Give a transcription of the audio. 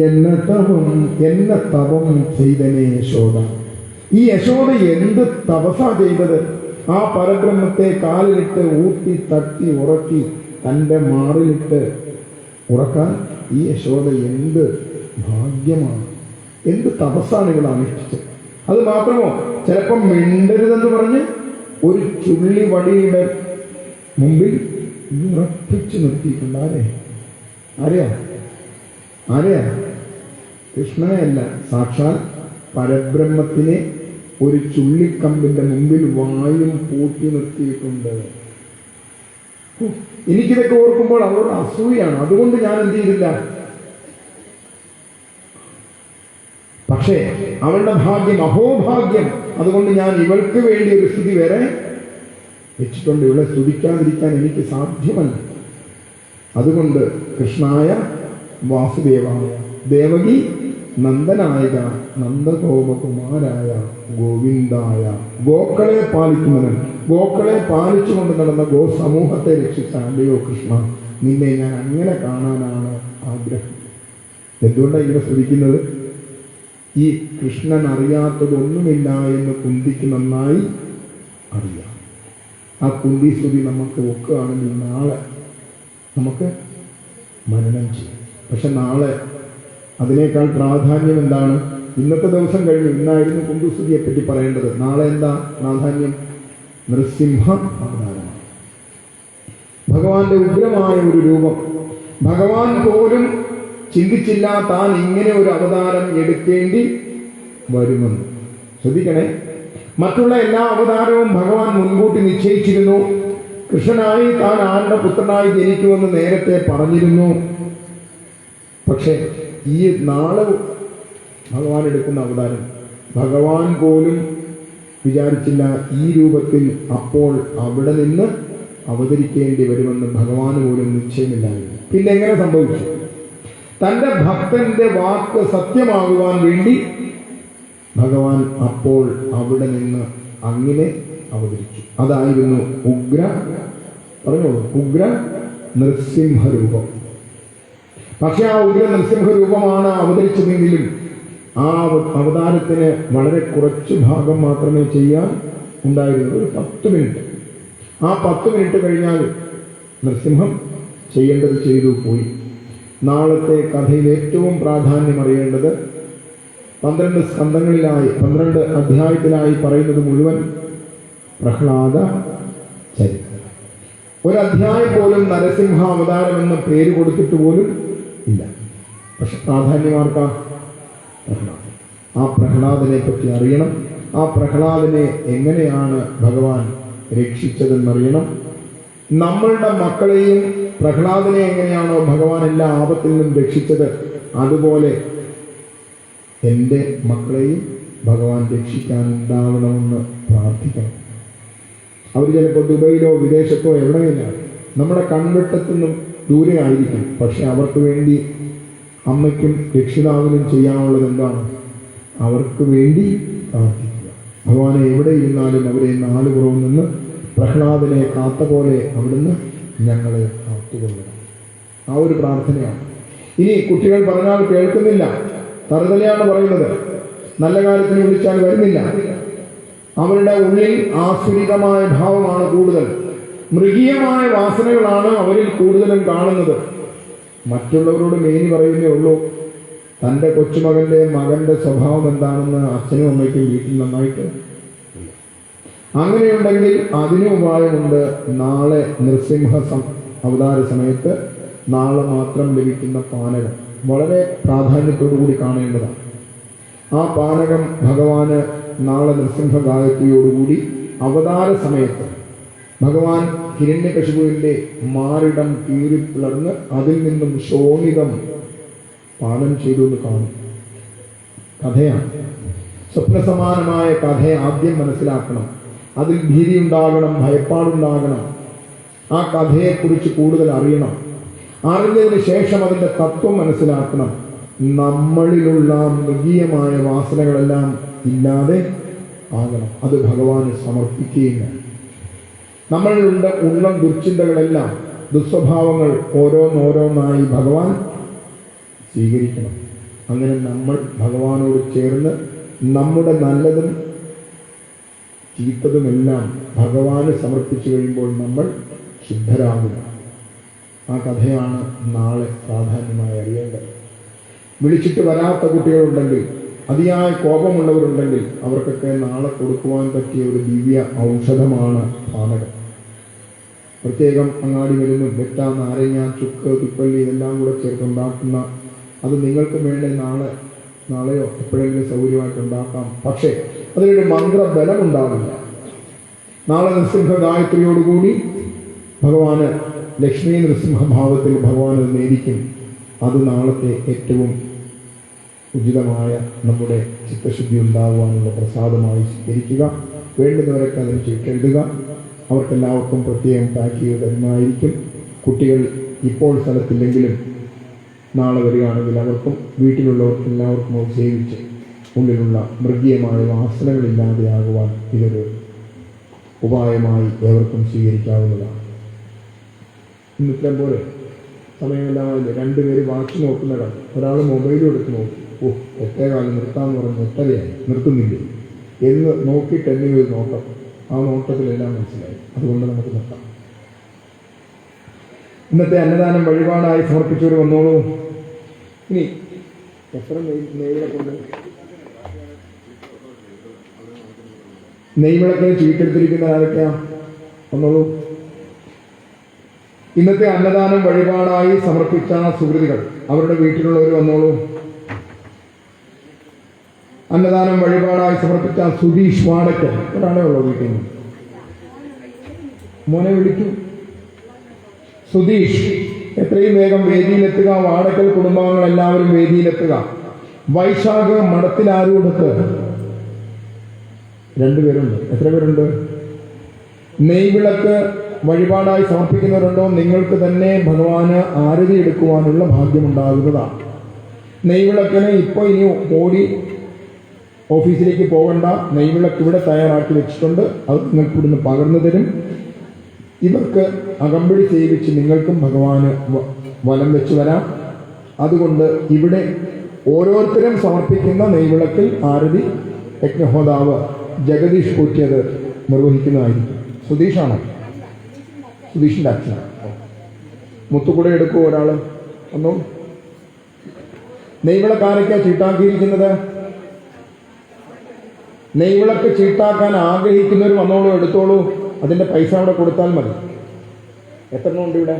എന്നെ തപം എന്ന തപം ചെയ്തനെ യശോദ. ഈ യശോദ എന്ത് തപസാ ചെയ്തത്? ആ പരബ്രഹ്മത്തെ കാലിലിട്ട് ഊട്ടി തട്ടി ഉറക്കി തന്റെ മാറിലിട്ട് ഉറക്കാൻ ഈ യശോദ എന്ത് ഭാഗ്യമാണ്? എന്ത് തപസ്സാണ് ഇവൾ അനുഷ്ഠിച്ചത്? അത് മാത്രമോ? ചിലപ്പം മിണ്ടരുതെന്ന് പറഞ്ഞ് ഒരു ചുള്ളി വടിയുടെ മുമ്പിൽ ഉറപ്പിച്ചു നിർത്തിയിട്ടുണ്ട്. ആരെ? ആരെയാ? ആരെയാ കൃഷ്ണനെയല്ല. സാക്ഷാൽ പരബ്രഹ്മത്തിനെ ഒരു ചുള്ളിക്കമ്പിന്റെ മുമ്പിൽ വായും പൂട്ടി നിർത്തിയിട്ടുണ്ട്. എനിക്കിതൊക്കെ ഓർക്കുമ്പോൾ അവരോട് അസൂയാണ് അതുകൊണ്ട് ഞാൻ എന്ത് ചെയ്തില്ല? പക്ഷേ അവളുടെ ഭാഗ്യം അഹോഭാഗ്യം. അതുകൊണ്ട് ഞാൻ ഇവൾക്ക് വേണ്ടി ഒരു സ്ഥിതി വരെ വെച്ചിട്ടുണ്ട്. ഇവളെ സ്തുതിക്കാതിരിക്കാൻ എനിക്ക് സാധ്യമല്ല. അതുകൊണ്ട് കൃഷ്ണായ വാസുദേവായ. ദേവകി നന്ദനായക നന്ദഗോപകുമാരായ ഗോവിന്ദായ. ഗോക്കളെ പാലിക്കുന്നവൻ ഗോക്കളെ പാലിച്ചുകൊണ്ട് നടന്ന ഗോ സമൂഹത്തെ രക്ഷിച്ച അല്ലയോ കൃഷ്ണ നിന്നെ ഞാൻ അങ്ങനെ കാണാനാണ് ആഗ്രഹം. എന്തുകൊണ്ടാണ് ഇങ്ങനെ ശ്രദ്ധിക്കുന്നത്? ഈ കൃഷ്ണൻ അറിയാത്തതൊന്നുമില്ല എന്ന് കുന്തിക്ക് നന്നായി അറിയാം. ആ കുന്തി ശ്രുതി നമുക്ക് ഒക്കുകയാണെങ്കിൽ നാളെ നമുക്ക് മരണം ചെയ്യും. പക്ഷെ നാളെ അതിനേക്കാൾ പ്രാധാന്യം എന്താണ്? ഇന്നത്തെ ദിവസം കഴിഞ്ഞു. ഇന്നായിരുന്നു കുന്തുസ്തുതിയെ പറ്റി പറയേണ്ടത്. നാളെ എന്താ പ്രാധാന്യം? നൃസിംഹ അവതാരമാണ് ഭഗവാന്റെ ഉഗ്രമായ ഒരു രൂപം. ഭഗവാൻ പോലും ചിന്തിച്ചില്ല താൻ ഇങ്ങനെ ഒരു അവതാരം എടുക്കേണ്ടി വരുമെന്ന്. ശ്രദ്ധിക്കണേ. മറ്റുള്ള എല്ലാ അവതാരവും ഭഗവാൻ മുൻകൂട്ടി നിശ്ചയിച്ചിരുന്നു. കൃഷ്ണനായി താൻ ആരുടെ പുത്രനായി ജനിക്കുമെന്ന് നേരത്തെ പറഞ്ഞിരുന്നു. പക്ഷേ ഈ നാളെ ഭഗവാൻ എടുക്കുന്ന അവതാരം ഭഗവാൻ പോലും വിചാരിച്ചില്ല ഈ രൂപത്തിൽ അപ്പോൾ അവിടെ നിന്ന് അവതരിക്കേണ്ടി വരുമെന്ന് ഭഗവാന് പോലും നിശ്ചയമില്ലായിരുന്നു. പിന്നെ എങ്ങനെ സംഭവിച്ചു? തന്റെ ഭക്തന്റെ വാക്ക് സത്യമാകുവാൻ വേണ്ടി ഭഗവാൻ അപ്പോൾ അവിടെ നിന്ന് അങ്ങനെ അവതരിച്ചു. അതായിരുന്നു ഉഗ്ര പറഞ്ഞോളൂ ഉഗ്ര നൃസിംഹരൂപം. പക്ഷെ ആ ഉഗ്ര നരസിംഹ രൂപമാണ് അവതരിച്ചതെങ്കിലും ആ അവ- അവതാരത്തിന് വളരെ കുറച്ച് ഭാഗം മാത്രമേ ചെയ്യാൻ ഉണ്ടായിരുന്നത് ഒരു പത്ത് മിനിറ്റ്. ആ പത്ത് മിനിറ്റ് കഴിഞ്ഞാൽ നൃസിംഹം ചെയ്യേണ്ടത് ചെയ്തു പോയി. നാളത്തെ കഥയിൽ ഏറ്റവും പ്രാധാന്യം അറിയേണ്ടത് പന്ത്രണ്ട് സ്കന്ധങ്ങളിലായി പന്ത്രണ്ട് അധ്യായത്തിലായി പറയുന്നത് മുഴുവൻ പ്രഹ്ലാദ ചരിത്രം. ഒരധ്യായം പോലും നരസിംഹ അവതാരം എന്ന പേര് കൊടുത്തിട്ട് പോലും ഇല്ല. പക്ഷെ പ്രാധാന്യമാർക്കാ? പ്രഹ്ലാദൻ. ആ പ്രഹ്ലാദനെ പറ്റി അറിയണം. ആ പ്രഹ്ലാദനെ എങ്ങനെയാണ് ഭഗവാൻ രക്ഷിച്ചതെന്നറിയണം. നമ്മളുടെ മക്കളെയും പ്രഹ്ലാദനെ എങ്ങനെയാണോ ഭഗവാൻ എല്ലാ ആപത്തിൽ നിന്നും രക്ഷിച്ചത് അതുപോലെ എന്റെ മക്കളെയും ഭഗവാൻ രക്ഷിക്കാൻ ഉണ്ടാവണമെന്ന് പ്രാർത്ഥിക്കണം. അവർ ചിലപ്പോൾ ദുബൈയിലോ വിദേശത്തോ എവിടെയില്ല നമ്മുടെ കൺവെട്ടത്തുനിന്നും ദൂരെ ആയിരിക്കും പക്ഷെ അവർക്ക് വേണ്ടി അമ്മയ്ക്കും രക്ഷിതാവിനും ചെയ്യാനുള്ളത് എന്താണ്? അവർക്ക് വേണ്ടി പ്രാർത്ഥിക്കുക. ഭഗവാനെ എവിടെ ഇരുന്നാലും അവരെ നാല് പുറവും നിന്ന് പ്രഹ്ലാദിനെ കാത്ത പോലെ അവിടുന്ന് ഞങ്ങളെ കാത്തുകൊള്ളുക. ആ ഒരു പ്രാർത്ഥനയാണ്. ഇനി കുട്ടികൾ പറഞ്ഞാൽ കേൾക്കുന്നില്ല. തറുതലയാണ് പറയുന്നത്. നല്ല കാര്യത്തിന് വിളിച്ചാൽ വരുന്നില്ല. അവരുടെ ഉള്ളിൽ ആസുരികമായ ഭാവമാണ് കൂടുതൽ. മൃഗീയമായ വാസനകളാണ് അവരിൽ കൂടുതലും കാണുന്നത്. മറ്റുള്ളവരോട് മേനി പറയുന്നേ ഉള്ളൂ തന്റെ കൊച്ചുമകന്റെ മകന്റെ സ്വഭാവം എന്താണെന്ന് അച്ഛനും അമ്മയ്ക്കും വീട്ടിൽ നന്നായിട്ട് അങ്ങനെയുണ്ടെങ്കിൽ അതിന് ഉപായമുണ്ട്. നാളെ നൃസിംഹ അവതാര സമയത്ത് നാളെ മാത്രം ലഭിക്കുന്ന പാനകം. വളരെ പ്രാധാന്യത്തോടു കൂടി കാണേണ്ടതാണ്. ആ പാനകം ഭഗവാന് നാളെ നൃസിംഹ ഗായത്രിയോടുകൂടി അവതാര സമയത്ത് ഭഗവാൻ ഹിരണ്യകശുപുവിന്റെ മാറിടം കീറിപ്പിളർന്ന് അതിൽ നിന്നും ശോണിതം പാനം ചെയ്തു എന്ന് കാണും. കഥയാണ്. സ്വപ്നസമാനമായ കഥയെ ആദ്യം മനസ്സിലാക്കണം. അതിൽ ഭീതി ഉണ്ടാകണം ഭയപ്പാടുണ്ടാകണം. ആ കഥയെക്കുറിച്ച് കൂടുതൽ അറിയണം. അറിഞ്ഞതിന് ശേഷം അതിന്റെ തത്വം മനസ്സിലാക്കണം. നമ്മളിലുള്ള മൃഗീയമായ വാസനകളെല്ലാം ഇല്ലാതെ ആകണം. അത് ഭഗവാന് സമർപ്പിക്കുകയും വേണം. നമ്മളിലുള്ള ഉള്ള ദുർചിന്തകളെല്ലാം. ദുസ്വഭാവങ്ങൾ ഓരോന്നോരോന്നായി ഭഗവാൻ സ്വീകരിക്കണം. അങ്ങനെ നമ്മൾ ഭഗവാനോട് ചേർന്ന് നമ്മുടെ നല്ലതും ചീത്തതുമെല്ലാം ഭഗവാന് സമർപ്പിച്ചു കഴിയുമ്പോൾ നമ്മൾ ശുദ്ധരാകുക ആ കഥയാണ് നാളെ പ്രാധാന്യമായി അറിയേണ്ടത്. വിളിച്ചിട്ട് വരാത്ത കുട്ടികളുണ്ടെങ്കിൽ അതിയായ കോപമുള്ളവരുണ്ടെങ്കിൽ അവർക്കൊക്കെ നാളെ കൊടുക്കുവാൻ പറ്റിയ ഒരു ദിവ്യ ഔഷധമാണ് പാനകം. പ്രത്യേകം അങ്ങാടി മരുന്ന് വെട്ട നാരങ്ങ ചുക്ക് തുപ്പള്ളി ഇതെല്ലാം കൂടെ ചേർത്തുണ്ടാക്കുന്ന അത് നിങ്ങൾക്ക് വേണ്ടി നാളെ? നാളെയോ എപ്പോഴെങ്കിലും സൗകര്യമായിട്ട് ഉണ്ടാക്കാം. പക്ഷേ അതിനൊരു മന്ത്രബലം ഉണ്ടാവില്ല നാളെ നൃസിംഹ ഗായത്രിയോടുകൂടി ഭഗവാന് ലക്ഷ്മി നൃസിംഹഭാവത്തിൽ ഭഗവാൻ നേരിക്കും. അത് നാളത്തെ ഏറ്റവും ഉചിതമായ നമ്മുടെ ചിത്തശുദ്ധി ഉണ്ടാകുവാനുള്ള പ്രസാദമായി സ്വീകരിക്കുക. വേണ്ടുന്നവരൊക്കെ അതിന് ചുറ്റെഴുതുക അവർക്കെല്ലാവർക്കും പ്രത്യേകം പാക്ക് ചെയ്ത് തരുന്നതായിരിക്കും കുട്ടികൾ ഇപ്പോൾ സ്ഥലത്തില്ലെങ്കിലും നാളെ വരികയാണെങ്കിൽ അവർക്കും വീട്ടിലുള്ളവർക്കും എല്ലാവർക്കും അത് സേവിച്ച് ഉള്ളിലുള്ള മൃഗീയമായ വാസനകളില്ലാതെയാകുവാൻ ഇതൊരു ഉപായമായി ഏവർക്കും സ്വീകരിക്കാവുന്നതാണ്. ഇന്നത്തെ പോലെ സമയമില്ലാതെ രണ്ടുപേര് വാച്ച് നോക്കുന്ന ഒരാൾ മൊബൈലും എടുത്ത് നോക്കി. ഓ എത്രകാലം കാലം നിർത്താമെന്ന് പറഞ്ഞ് എട്ടരയായി നിർത്തുന്നില്ലേ? എന്ന് നോക്കിയിട്ട് എന്നെ ഒരു നോട്ടം. ആ നോട്ടത്തിലെല്ലാം മനസ്സിലായി. അതുകൊണ്ട് നമുക്ക് നിർത്താം. ഇന്നത്തെ അന്നദാനം വഴിപാടായി സമർപ്പിച്ചവർ വന്നോളൂ. ഇനി എത്ര നെയ് നെയ്മിളക്കിന് ചീട്ടെടുത്തിരിക്കുന്ന ആരൊക്കെയാ? വന്നോളൂ. ഇന്നത്തെ അന്നദാനം വഴിപാടായി സമർപ്പിച്ച സുഹൃതികൾ അവരുടെ വീട്ടിലുള്ളവർ വന്നോളൂ. അന്നദാനം വഴിപാടായി സമർപ്പിച്ച സുധീഷ് വാടക്കൻ. ഒരാളെ ഉള്ളൂ വീട്ടിൽ. മോനെ വിളിക്കൂ. സുധീഷ് എത്രയും വേഗം വേദിയിലെത്തുക. വാടക്കൽ കുടുംബാംഗങ്ങൾ എല്ലാവരും വേദിയിലെത്തുക. വൈശാഖ് മഠത്തിലാരൂടത്ത് രണ്ടുപേരുണ്ട്. എത്ര പേരുണ്ട്? നെയ്വിളക്ക് വഴിപാടായി സമർപ്പിക്കുന്നവരുണ്ടോ? നിങ്ങൾക്ക് തന്നെ ഭഗവാന് ആരതി എടുക്കുവാനുള്ള ഭാഗ്യമുണ്ടാകുന്നതാണ് നെയ്വിളക്കിന് ഇപ്പോൾ ഇനി ഓടി ഓഫീസിലേക്ക് പോകണ്ട നെയ്വിളക്ക് ഇവിടെ തയ്യാറാക്കി വെച്ചിട്ടുണ്ട് അത് നിങ്ങൾക്ക് ഇവിടുന്ന് പകർന്നു തരും. ഇവർക്ക് അകമ്പടി സേവിച്ച് നിങ്ങൾക്കും ഭഗവാന് വലം വെച്ച് വരാം. അതുകൊണ്ട് ഇവിടെ ഓരോരുത്തരും സമർപ്പിക്കുന്ന നെയ്വിളക്കിൽ ആരതി യജ്ഞഹോതാവ് ജഗദീഷ് കൂറ്റിയത് നിർവഹിക്കുന്നതായിരിക്കും. സുധീഷാണോ? സുധീഷിന്റെ അച്ഛൻ മുത്തുകുട എടുക്കുമോ ഒരാൾ ഒന്നും? നെയ്വിളക്കാരൊക്കെയാണ് ചീട്ടാക്കിയിരിക്കുന്നത്. നെയ്വിളക്ക് ചീട്ടാക്കാൻ ആഗ്രഹിക്കുന്നവർ വന്നോളൂ എടുത്തോളൂ. അതിന്റെ പൈസ അവിടെ കൊടുത്താൽ മതി. എത്ര ഉണ്ട് ഇവിടെ?